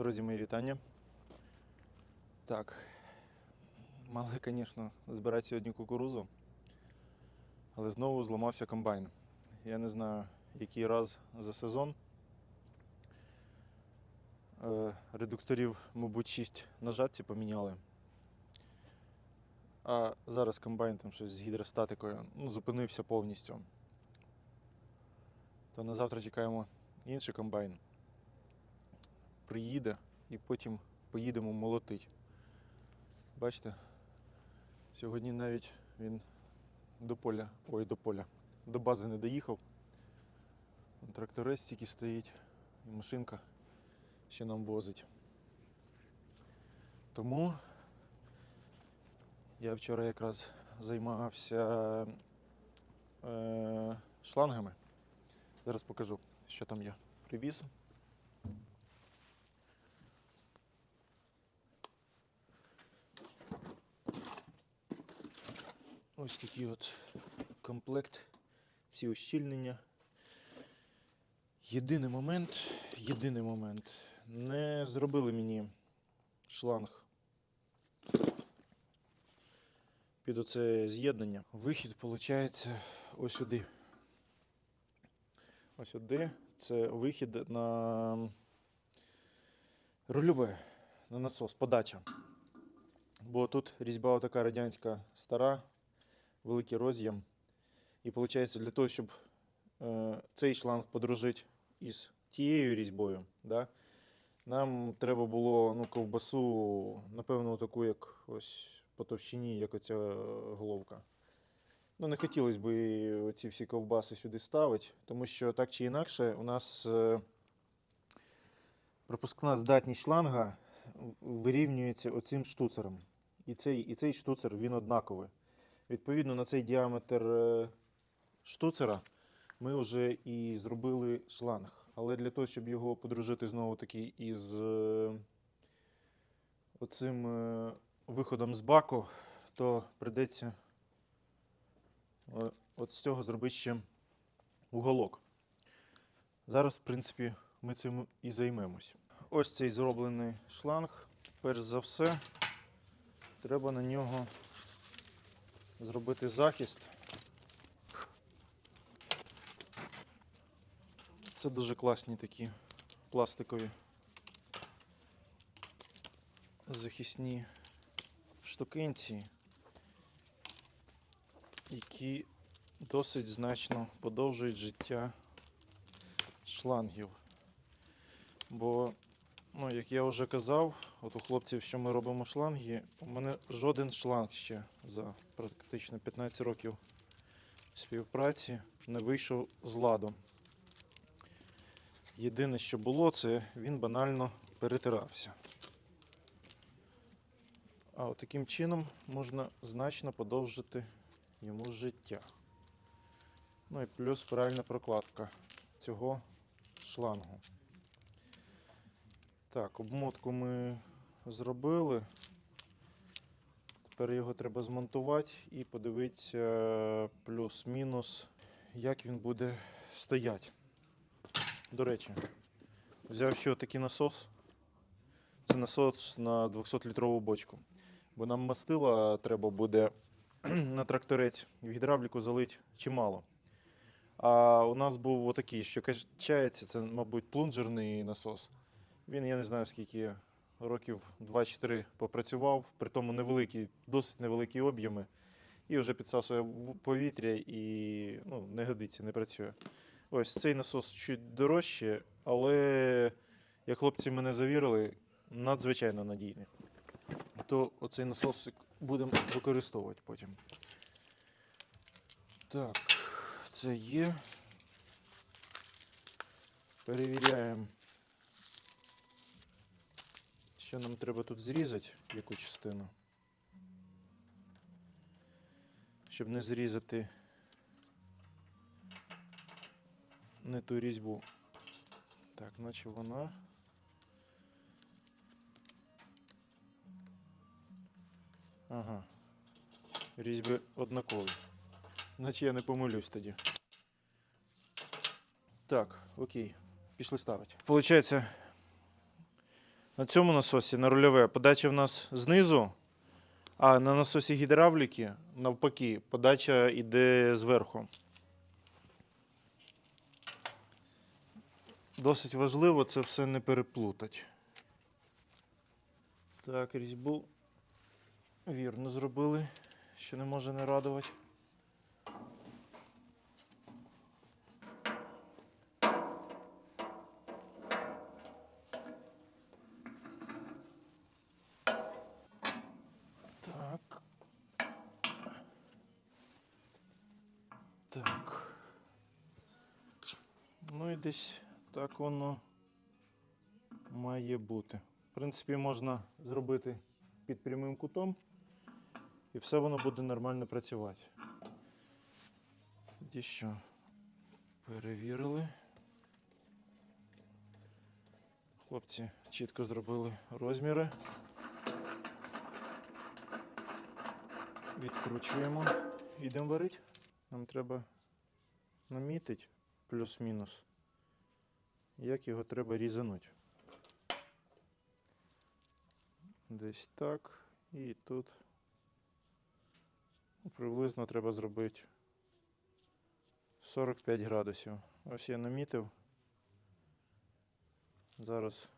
Друзі, мої вітання. Так. Мали, звісно, збирати сьогодні кукурузу, але знову зламався комбайн. Я не знаю, який раз за сезон. Е, Редукторів, мабуть, 6 на жатці поміняли. А зараз комбайн там щось з гідростатикою ну, зупинився повністю. То на завтра чекаємо інший комбайн приїде і потім поїдемо молотить. Бачите, сьогодні навіть він до поля, ой, до поля, до бази не доїхав. Тракторець тільки стоїть, і машинка ще нам возить. Тому я вчора якраз займався е, шлангами. Зараз покажу, що там я привіз. Ось такий от комплект, всі ущільнення. Єдиний момент, єдиний момент. Не зробили мені шланг під оце з'єднання. Вихід виходить ось сюди. Ось сюди. Це вихід на рульове, на насос, подача. Бо тут різьба така радянська стара, великий роз'єм. І виходить, для того, щоб е, цей шланг подружити із тією різьбою, да, нам треба було ну, ковбасу, напевно, таку, як ось по товщині, як оця головка. Ну, не хотілося б ці всі ковбаси сюди ставити, тому що так чи інакше у нас е, пропускна здатність шланга вирівнюється оцим штуцером. І цей, і цей штуцер він однаковий. Відповідно на цей діаметр е, штуцера ми вже і зробили шланг. Але для того, щоб його подружити знову таки із е, оцим е, виходом з баку, то прийдеться е, от з цього зробити ще уголок. Зараз, в принципі, ми цим і займемось. Ось цей зроблений шланг. Перш за все, треба на нього зробити захист. Це дуже класні такі пластикові захисні штукенці, які досить значно подовжують життя шлангів. Бо, ну, як я вже казав, от у хлопців, що ми робимо шланги, у мене жоден шланг ще за практично 15 років співпраці не вийшов з ладу. Єдине, що було, це він банально перетирався. А от таким чином можна значно подовжити йому життя. Ну і плюс правильна прокладка цього шлангу. Так, обмотку ми зробили. Тепер його треба змонтувати і подивитися плюс-мінус, як він буде стояти. До речі, взяв ще такий насос. Це насос на 200-літрову бочку. Бо нам мастила треба буде на тракторець в гідравліку залити чимало. А у нас був отакий, що качається, це, мабуть, плунжерний насос. Він, я не знаю, скільки років 2-3 попрацював, при тому невеликі, досить невеликі об'єми. І вже підсасує повітря і ну, не годиться, не працює. Ось цей насос чуть дорожче, але, як хлопці мене завірили, надзвичайно надійний. То оцей насос будемо використовувати потім. Так, це є. Перевіряємо, що нам треба тут зрізати, яку частину. Щоб не зрізати не ту різьбу. Так, наче вона. Ага. Різьби однакові. Наче я не помилюсь тоді. Так, окей. Пішли ставити. Получається, На цьому насосі на рульове подача в нас знизу, а на насосі гідравліки навпаки, подача йде зверху. Досить важливо це все не переплутати. Так, різьбу вірно зробили, що не може не радувати. Так. Так. Десь так воно має бути. В принципі, можна зробити під прямим кутом, і все воно буде нормально працювати. Тоді що? Перевірили. Хлопці чітко зробили розміри. Відкручуємо. Йдемо варити. Нам треба намітити плюс-мінус. Як його треба різанути. Десь так. І тут ну, приблизно треба зробити 45 градусів. Ось я намітив. Зараз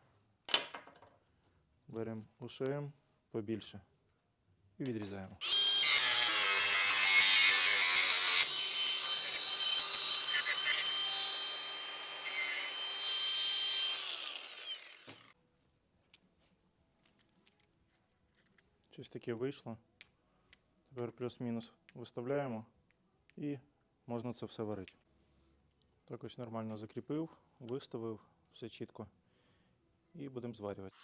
беремо ушеєм побільше і відрізаємо. Щось таке вийшло. Тепер плюс-мінус виставляємо і можна це все варити. Так ось нормально закріпив, виставив, все чітко. І будемо зварювати.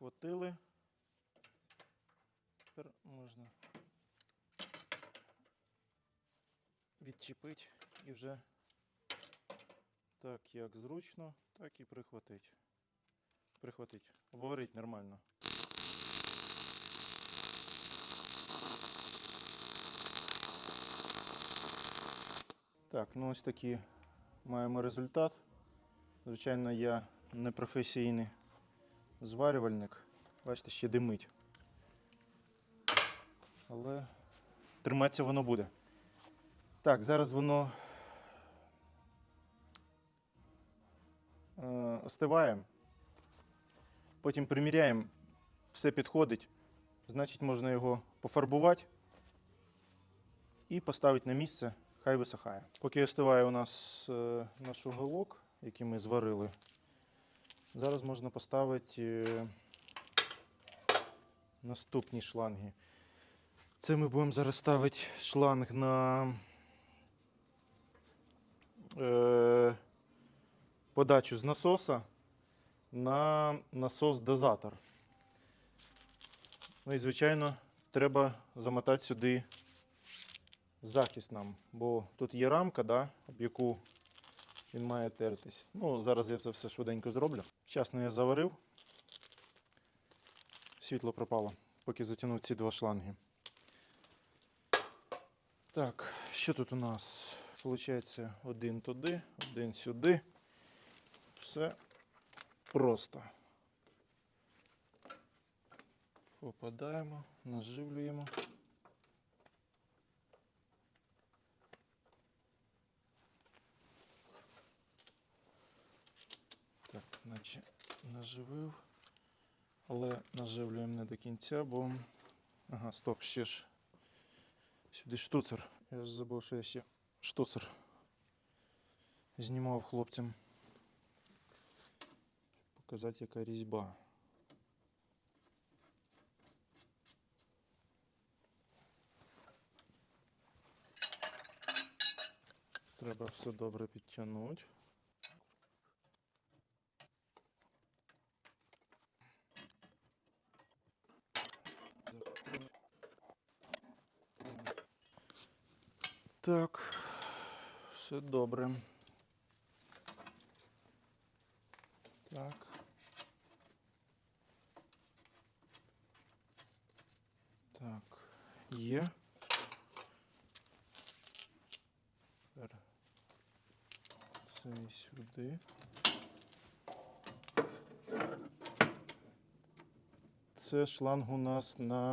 Так, прихватили. Тепер можна відчепити і вже так як зручно, так і прихватити. Прихватити. Обговорити нормально. Так, ну ось такий маємо результат. Звичайно, я не професійний зварювальник. Бачите, ще димить. Але триматися воно буде. Так, зараз воно е, остиває. Потім приміряємо, все підходить. Значить, можна його пофарбувати і поставити на місце, хай висихає. Поки остиває у нас е, наш уголок, який ми зварили, Зараз можна поставити е, наступні шланги. Це ми будемо зараз ставити шланг на е, подачу з насоса на насос-дозатор. Ну і, звичайно, треба замотати сюди захист нам, бо тут є рамка, да, об яку він має тертись. Ну, зараз я це все швиденько зроблю. Вчасно я заварив. Світло пропало, поки затягнув ці два шланги. Так, що тут у нас? Получається один туди, один сюди. Все просто. Попадаємо, наживлюємо. Наче наживив. Але наживлюємо не до кінця, бо. Ага, стоп, ще ж. Сюди штуцер. Я ж забув, що я ще штуцер знімав хлопцям. Показати, яка різьба. Треба все добре підтягнути. Так, все добре. Так. Так, є. Це сюди. Це шланг у нас на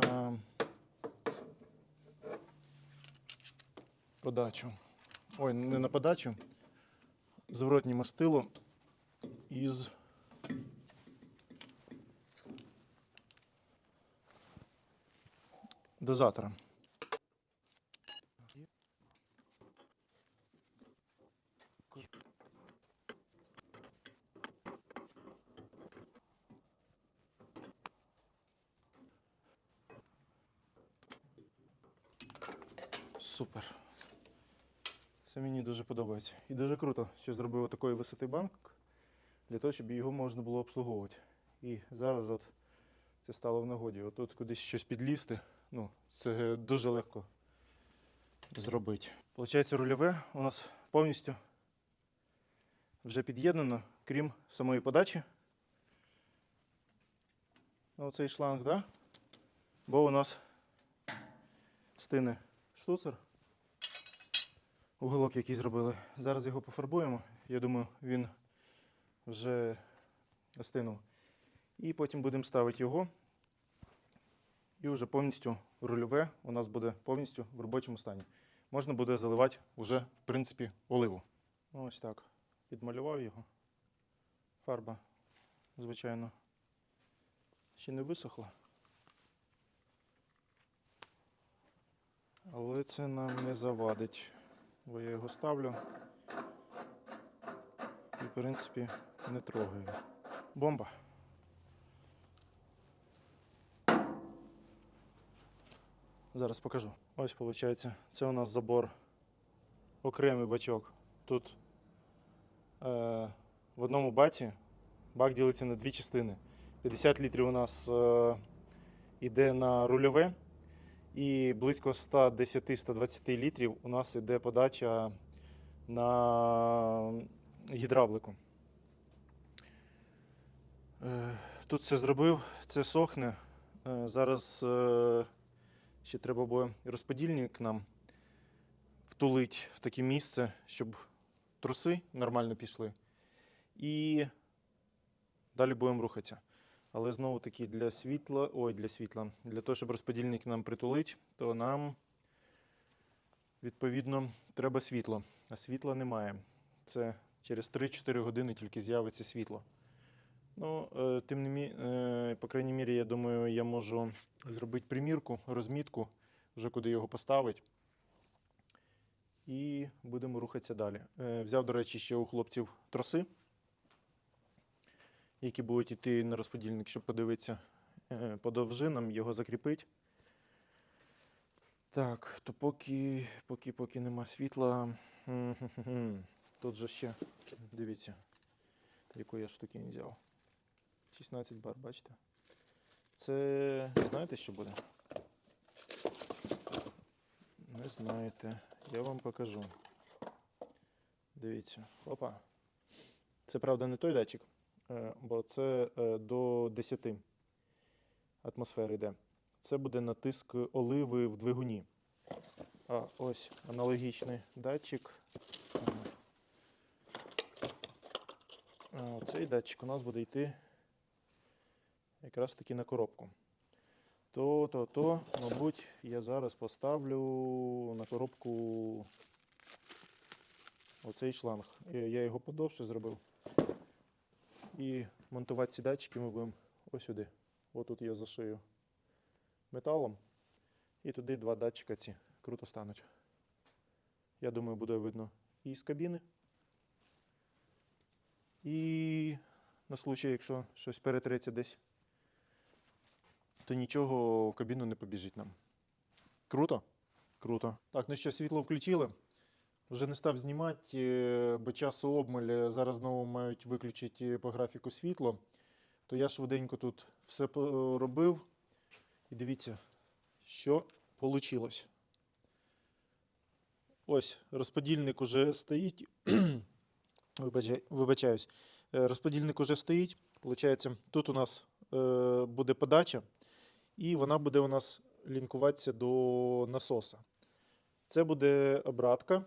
подачу. Ой, не на подачу. Зворотнє мастило із дозатора. Супер. Це мені дуже подобається. І дуже круто, що зробив такої висоти банк для того, щоб його можна було обслуговувати. І зараз от це стало в нагоді. Отут кудись щось підлізти, ну, це дуже легко зробити. Получається, рульове у нас повністю вже під'єднано, крім самої подачі. Ну, Оцей шланг, да? Бо у нас стине штуцер. Уголок, який зробили. Зараз його пофарбуємо. Я думаю, він вже остинув. І потім будемо ставити його. І вже повністю рульове у нас буде повністю в робочому стані. Можна буде заливати вже, в принципі, оливу. Ну, Ось так. Підмалював його. Фарба, звичайно, ще не висохла. Але це нам не завадить, бо я його ставлю і, в принципі, не трогаю. Бомба. Зараз покажу. Ось виходить, це у нас забор окремий бачок. Тут е, в одному баці бак ділиться на дві частини. 50 літрів у нас е, йде на рульове, і близько 110-120 літрів у нас йде подача на гідравлику. Е, Тут все зробив, це сохне. Е, Зараз е, ще треба буде розподільник нам втулити в таке місце, щоб труси нормально пішли. І далі будемо рухатися. Але знову таки для світла, ой, для світла, для того, щоб розподільник нам притулити, то нам відповідно треба світло. А світла немає. Це через 3-4 години тільки з'явиться світло. Ну, е, тим не мі... е, по крайній мірі, я думаю, я можу зробити примірку, розмітку, вже куди його поставити. І будемо рухатися далі. Е, взяв, до речі, ще у хлопців троси, які будуть йти на розподільник, щоб подивитися е, по довжинам, його закріпити. Так, то поки, поки, поки нема світла. Тут же ще, дивіться, яку я штуки не взяв. 16 бар, бачите? Це знаєте, що буде? Не знаєте. Я вам покажу. Дивіться. Опа. Це правда не той датчик, бо це е, до 10 атмосфер йде. Це буде натиск оливи в двигуні. А ось аналогічний датчик. А Цей датчик у нас буде йти якраз таки на коробку. То, то, то, мабуть, я зараз поставлю на коробку оцей шланг. Е, Я його подовше зробив. І монтувати ці датчики ми будемо ось сюди. Ось тут я зашию металом. І туди два датчика ці круто стануть. Я думаю, буде видно і з кабіни. І на случай, якщо щось перетреться десь, то нічого в кабіну не побіжить нам. Круто? Круто. Так, ну що, світло включили. Вже не став знімати, е, бо часу обмаль. Зараз знову мають виключити по графіку світло. То я швиденько тут все робив. І дивіться, що вийшло. Ось розподільник уже стоїть. Вибачаюсь. Е, Розподільник уже стоїть. Получається, тут у нас е, буде подача, і вона буде у нас лінкуватися до насоса. Це буде обратка,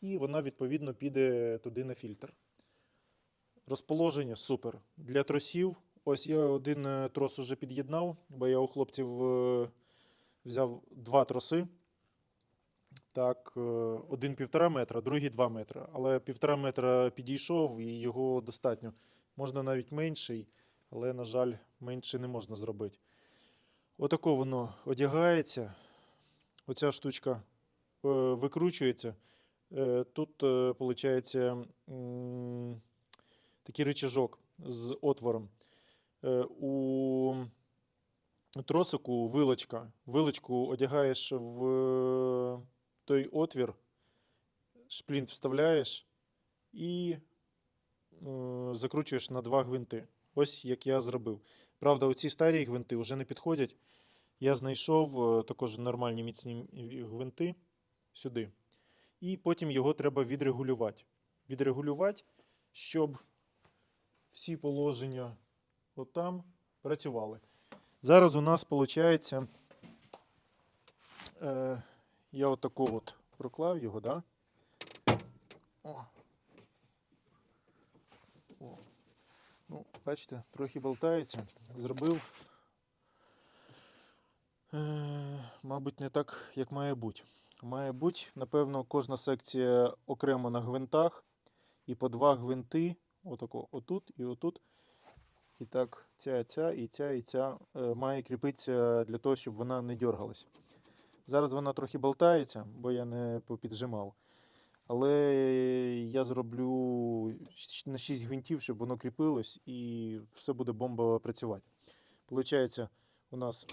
і вона відповідно піде туди на фільтр. Розположення супер. Для тросів. Ось я один е, трос уже під'єднав, бо я у хлопців е, взяв два троси. Так, е, один півтора метра, другий два метра. Але півтора метра підійшов і його достатньо. Можна навіть менший, але, на жаль, менше не можна зробити. Отако воно одягається. Оця штучка викручується. Е, Тут, виходить, такий рычажок з отвором. Е, У тросику вилочка. Вилочку одягаєш в е, той отвір, шплінт вставляєш і е, закручуєш на два гвинти. Ось як я зробив. Правда, оці старі гвинти вже не підходять. Я знайшов е, також нормальні міцні гвинти сюди. І потім його треба відрегулювати. Відрегулювати, щоб всі положення отам працювали. Зараз у нас виходить, е, я отако от проклав його, да? О. О. Ну, бачите, трохи болтається. Зробив, е, мабуть, не так, як має бути. Має бути, напевно, кожна секція окремо на гвинтах і по два гвинти, отако, отут і отут. І так, ця, ця і ця, і ця е, має кріпитися для того, щоб вона не дергалась. Зараз вона трохи болтається, бо я не попіджимав. Але я зроблю на 6 гвинтів, щоб воно кріпилось і все буде бомбово працювати. Получається, у нас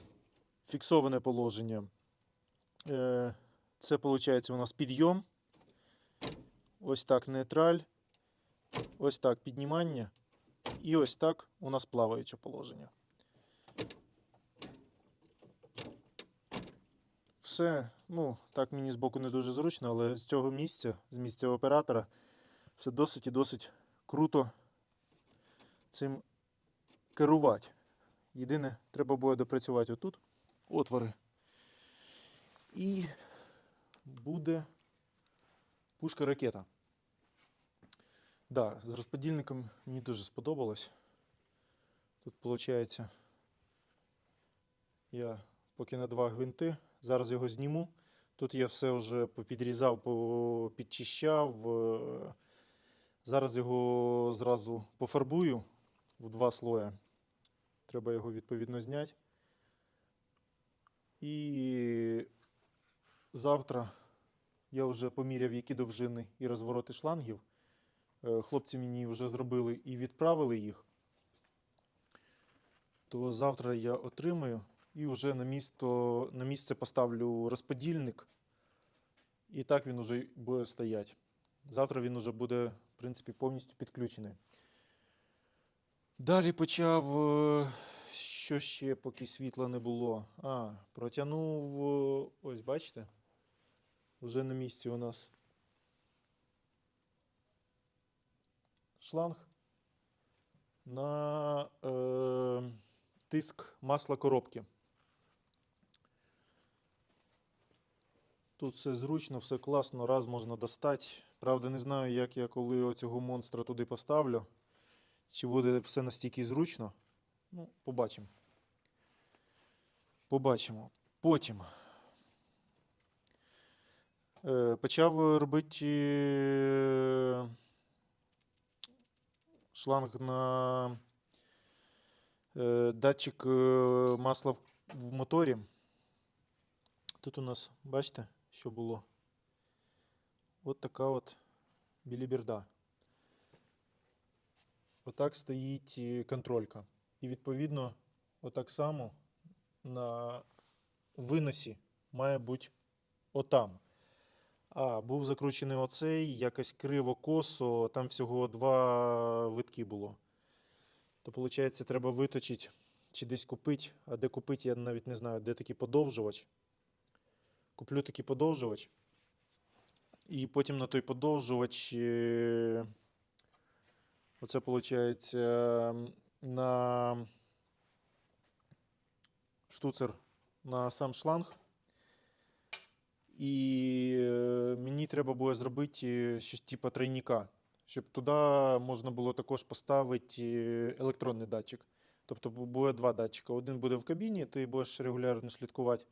фіксоване положення. Це виходить у нас підйом. Ось так нейтраль. Ось так піднімання. І ось так у нас плаваюче положення. Все, ну, так мені збоку не дуже зручно, але з цього місця, з місця оператора, все досить і досить круто цим керувати. Єдине, треба буде допрацювати отут отвори. І буде пушка ракета. Да, з розподільником мені дуже сподобалось. Тут виходить, я поки на два гвинти, зараз його зніму. Тут я все вже попідрізав, підчищав. е, Зараз його зразу пофарбую в два слої. Треба його відповідно зняти. І завтра я вже поміряв, які довжини і розвороти шлангів. Е, Хлопці мені вже зробили і відправили їх. То завтра я отримаю і вже на, місто, на місце поставлю розподільник. І так він уже буде стояти. Завтра він уже буде, в принципі, повністю підключений. Далі почав, е, що ще, поки світла не було. А, протягнув, е, ось бачите, вже на місці у нас шланг на е, тиск масла коробки. Тут все зручно, все класно, раз можна достати. Правда, не знаю, як я коли оцього монстра туди поставлю. Чи буде все настільки зручно. Ну, побачимо. Побачимо. Потім почав робити е, шланг на е, датчик е, масла в, моторі. Тут у нас, бачите, що було? От така от біліберда. Отак стоїть е, контролька. І відповідно, отак само на виносі має бути отам. А, був закручений оцей, якось криво косо, там всього два витки було. То, виходить, треба виточити чи десь купити. А де купити, я навіть не знаю, де такий подовжувач. Куплю такий подовжувач. І потім на той подовжувач е, Оце виходить на штуцер на сам шланг. І е, мені треба буде зробити е, щось типу тройника, щоб туди можна було також поставити е, електронний датчик. Тобто бу- буде два датчика. Один буде в кабіні, ти будеш регулярно слідкувати.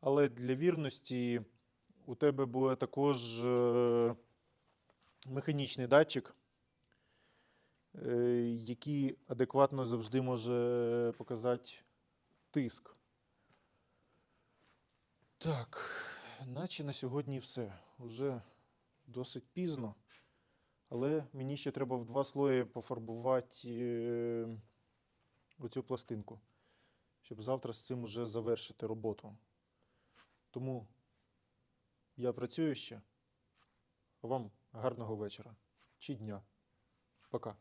Але для вірності у тебе буде також механічний датчик, який адекватно завжди може показати тиск. Так, наче на сьогодні все. Уже досить пізно. Але мені ще треба в два слої пофарбувати е, оцю пластинку, щоб завтра з цим уже завершити роботу. Тому я працюю ще. Вам гарного вечора чи дня. Пока.